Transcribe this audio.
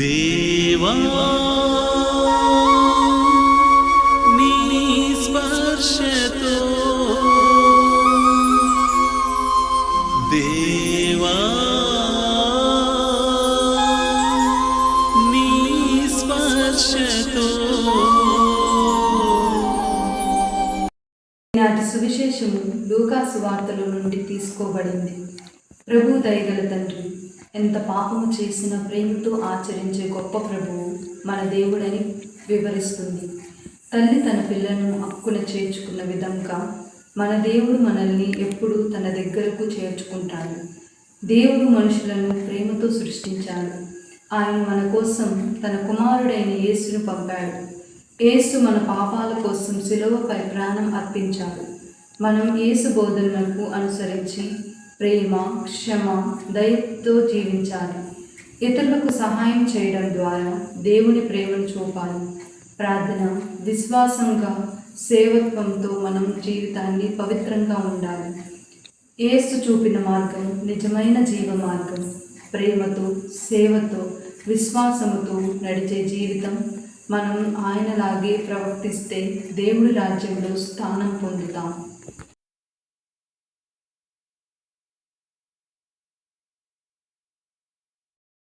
దేవా నీ స్పర్శతో. దేవా నీ స్పర్శతో. ఈనాటి సువిశేషము లూకాసు వార్తల నుండి తీసుకోబడింది. ప్రభు దయగల తండ్రి ఎంత పాపము చేసిన ప్రేమతో ఆచరించే గొప్ప ప్రభువు మన దేవుడని వివరిస్తుంది. తల్లి తన పిల్లను హక్కున చేర్చుకున్న విధంగా మన దేవుడు మనల్ని ఎప్పుడూ తన దగ్గరకు చేర్చుకుంటాడు. దేవుడు మనుషులను ప్రేమతో సృష్టించాడు. ఆయన మన కోసం తన కుమారుడైన యేసును పంపాడు. యేసు మన పాపాల కోసం సిలువపై ప్రాణం అర్పించాడు. మనం యేసు బోధనలకు అనుసరించి ప్రేమ క్షమ దయతో జీవించాలి. ఇతరులకు సహాయం చేయడం ద్వారా దేవుని ప్రేమను చూపాలి. ప్రార్థన విశ్వాసంగా సేవత్వంతో మనం జీవితాన్ని పవిత్రంగా ఉండాలి. ఏసు చూపిన మార్గం నిజమైన జీవ మార్గం. ప్రేమతో సేవతో విశ్వాసముతో నడిచే జీవితం మనం ఆయనలాగే ప్రవర్తిస్తే దేవుడి రాజ్యంలో స్థానం పొందుతాం.